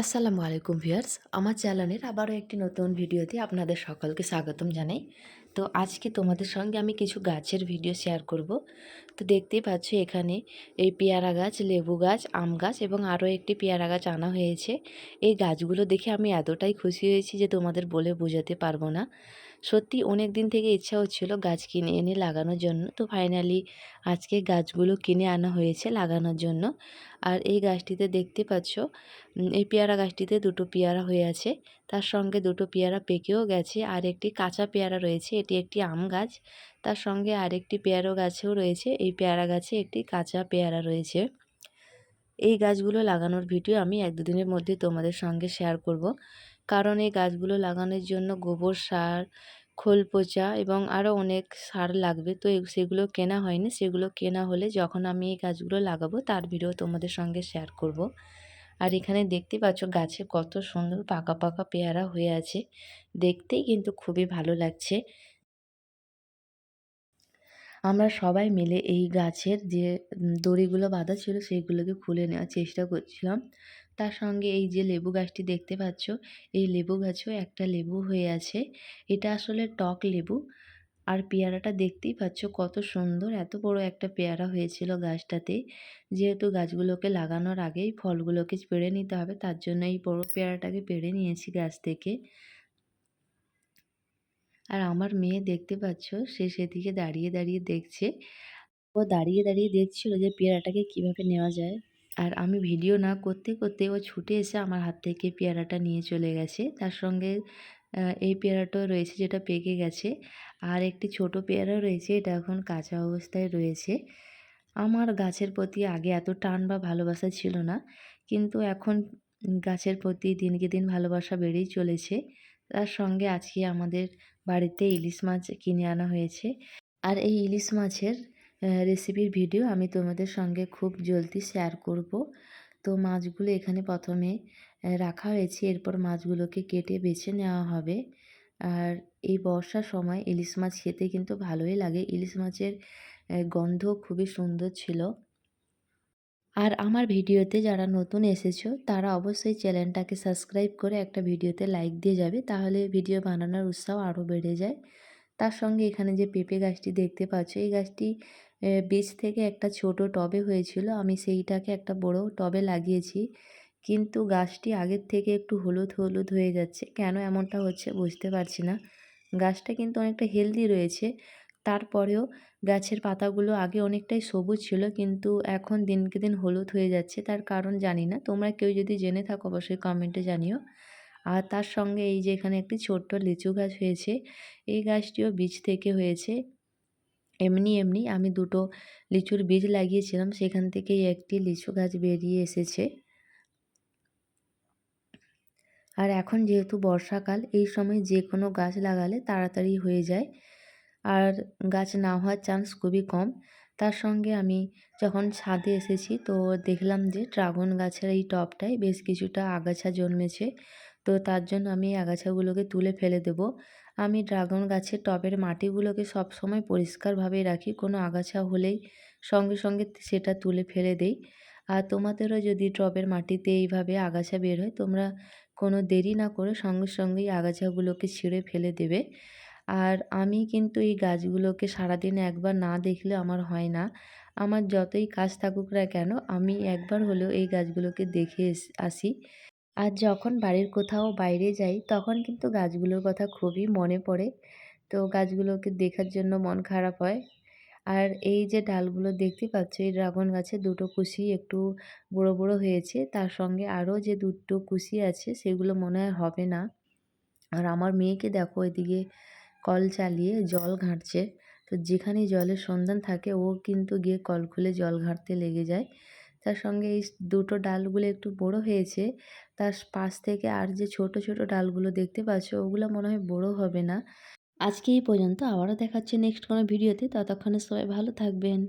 আসসালামু আলাইকুম ভিউয়ার্স আমার চ্যানেলের আবারও একটি নতুন ভিডিওতে আপনাদের সকলকে স্বাগতম জানাই। তো আজকে তোমাদের সঙ্গে আমি কিছু গাছের ভিডিও শেয়ার করব। তো দেখতেই পাচ্ছ এখানে এই পেয়ারা গাছ, লেবু গাছ, আম গাছ এবং আরও একটি পেয়ারা গাছ আনা হয়েছে। এই গাছগুলো দেখে আমি এতটাই খুশি হয়েছি যে তোমাদের বলে বোঝাতে পারব না। সত্যি অনেক দিন থেকে ইচ্ছা হচ্ছিল গাছ কিনে এনে লাগানোর জন্য। তো ফাইনালি আজকে গাছগুলো কিনে আনা হয়েছে লাগানোর জন্য। আর এই গাছটিতে দেখতে পাচ্ছ এই পেয়ারা গাছটিতে দুটো পেয়ারা হয়ে আছে। তার সঙ্গে দুটো পেয়ারা পেকেও গেছে, আর একটি কাঁচা পেয়ারা রয়েছে, এটি একটি আম গাছ। তার সঙ্গে আরেকটি পেয়ারা গাছেও রয়েছে, এই পেয়ারা গাছে একটি কাঁচা পেয়ারা রয়েছে। এই গাছগুলো লাগানোর ভিডিও আমি এক দুদিনের মধ্যে তোমাদের সঙ্গে শেয়ার করব। কারণ এই গাছগুলো লাগানোর জন্য গোবর সার, খোল পচা এবং আরও অনেক সার লাগবে, তো সেগুলো কেনা হয়নি। সেগুলো কেনা হলে যখন আমি এই গাছগুলো লাগাবো, তার ভিডিও তোমাদের সঙ্গে শেয়ার করব। আর এখানে দেখতে পাচ্ছ গাছে কত সুন্দর পাকা পাকা পেয়ারা হয়ে আছে। দেখতেই কিন্তু খুবই ভালো লাগছে। আমরা সবাই মিলে এই গাছের যে দড়িগুলো বাঁধা ছিল সেইগুলোকে খুলে নেওয়ার চেষ্টা করছিলাম। তার সঙ্গে এই যে লেবু গাছটি দেখতে পাচ্ছ, এই লেবু গাছেও একটা লেবু হয়ে আছে। এটা আসলে টক লেবু। আর পেয়ারাটা দেখতেই পাচ্ছ কত সুন্দর, এত বড় একটা পেয়ারা হয়েছিল গাছটাতে। যেহেতু গাছগুলোকে লাগানোর আগেই ফলগুলোকে পেড়ে নিতে হবে, তার জন্য এই বড় পেয়ারাটাকে পেড়ে নিয়েছি গাছ থেকে। আর আমার মেয়ে দেখতে পাচ্ছ, সে সেদিকে দাঁড়িয়ে দাঁড়িয়ে দেখছে। ও দাঁড়িয়ে দাঁড়িয়ে দেখছিল যে পেয়ারাটাকে কীভাবে নেওয়া যায়। আর আমি ভিডিও না করতে করতে ও ছুটে এসে আমার হাত থেকে পেয়ারাটা নিয়ে চলে গেছে। তার সঙ্গে এই পেয়ারাটাও রয়েছে যেটা পেকে গেছে। আর একটি ছোট পেয়ারা রয়েছে, এটা এখন কাঁচা অবস্থায় রয়েছে। আমার গাছের প্রতি আগে এত টান বা ভালোবাসা ছিল না, কিন্তু এখন গাছের প্রতি দিনকে দিন ভালোবাসা বেড়েই চলেছে। তার সঙ্গে আজকে আমাদের বাড়িতে ইলিশ মাছ কিনে আনা হয়েছে। আর এই ইলিশ মাছের রেসিপির ভিডিও আমি তোমাদের সঙ্গে খুব জলদি শেয়ার করব। তো মাছগুলো এখানে প্রথমে রাখা হয়েছে। এরপর মাছগুলোকে কেটে বেছে নেওয়া হবে। আর এই বর্ষার সময় ইলিশ মাছ খেতে কিন্তু ভালোই লাগে। ইলিশ মাছের গন্ধ খুবই সুন্দর ছিল। আর আমার ভিডিওতে যারা নতুন এসেছ, তারা অবশ্যই চ্যানেলটাকে সাবস্ক্রাইব করে একটা ভিডিওতে লাইক দিয়ে যাবে। তাহলে ভিডিও বানানোর উৎসাহ আরও বেড়ে যায়। তার সঙ্গে এখানে যে পেঁপে গাছটি দেখতে পাচ্ছ, এই গাছটি বীজ থেকে একটা ছোট টবে হয়েছিল। আমি সেইটাকে একটা বড় টবে লাগিয়েছি। কিন্তু গাছটি আগের থেকে একটু হলুদ হলুদ হয়ে যাচ্ছে। কেন এমনটা হচ্ছে বুঝতে পারছি না। গাছটা কিন্তু অনেকটা হেলদি রয়েছে। তারপরেও গাছের পাতাগুলো আগে অনেকটাই সবুজ ছিল, কিন্তু এখন দিনকে দিন হলুদ হয়ে যাচ্ছে। তার কারণ জানি না। তোমরা কেউ যদি জেনে থাকো অবশ্যই কমেন্টে জানিও। আর তার সঙ্গে এই যে এখানে একটি ছোট্ট লিচু গাছ হয়েছে, এই গাছটিও বীজ থেকে হয়েছে। এমনি এমনি আমি দুটো লিচুর বীজ লাগিয়েছিলাম। সেখান থেকেই একটি লিচু গাছ বেরিয়ে এসেছে। আর এখন যেহেতু বর্ষাকাল, এই সময় যে কোনো গাছ লাগালে তাড়াতাড়ি হয়ে যায়। আর গাছ না হওয়ার চান্স খুবই কম। তার সঙ্গে আমি যখন ছাদে এসেছি, তো দেখলাম যে ড্রাগন গাছের এই টবটায় বেশ কিছুটা আগাছা জন্মেছে। তো তার জন্য আমি আগাছাগুলোকে তুলে ফেলে দেব। আমি ড্রাগন গাছের টবের মাটিগুলোকে সবসময় পরিষ্কারভাবে রাখি, কোনো আগাছা হলেই সঙ্গে সঙ্গে সেটা তুলে ফেলে দেই। আর তোমাদেরও যদি টবের মাটিতে এইভাবে আগাছা বের হয়, তোমরা কোনো দেরি না করে সঙ্গে সঙ্গেই আগাছাগুলোকে ছিঁড়ে ফেলে দেবে। আর আমি কিন্তু এই গাছগুলোকে সারাদিন একবার না দেখলে আমার হয় না। আমার যতই কাজ থাকুক না কেন, আমি একবার হলেও এই গাছগুলোকে দেখে আসি। আর যখন বাড়ির কোথাও বাইরে যাই, তখন কিন্তু গাছগুলোর কথা খুবই মনে পড়ে। তো গাছগুলোকে দেখার জন্য মন খারাপ হয়। আর এই যে ডালগুলো দেখতে পাচ্ছ, এই ড্রাগন গাছে দুটো কুশি একটু বড় বড় হয়েছে। তার সঙ্গে আরও যে দুটো কুশি আছে, সেগুলো মনে হয় হবে না। আর আমার মেয়েকে দেখো, এদিকে কল চালিয়ে জল ঘাঁটছে। তো যেখানে জলের সন্ধান থাকে, ও কিন্তু গিয়ে কল খুলে জল ঘাঁটতে লেগে যায়। তার সঙ্গে এই দুটো ডালগুলো একটু বড় হয়েছে। তার পাশ থেকে আর যে ছোট ছোট ডালগুলো দেখতে পাচ্ছ, ওগুলো মনে হয় বড় হবে না। আজকে এই পর্যন্ত। আবারও দেখাচ্ছে নেক্সট কোনো ভিডিওতে ততক্ষণে সবাই ভালো থাকবেন।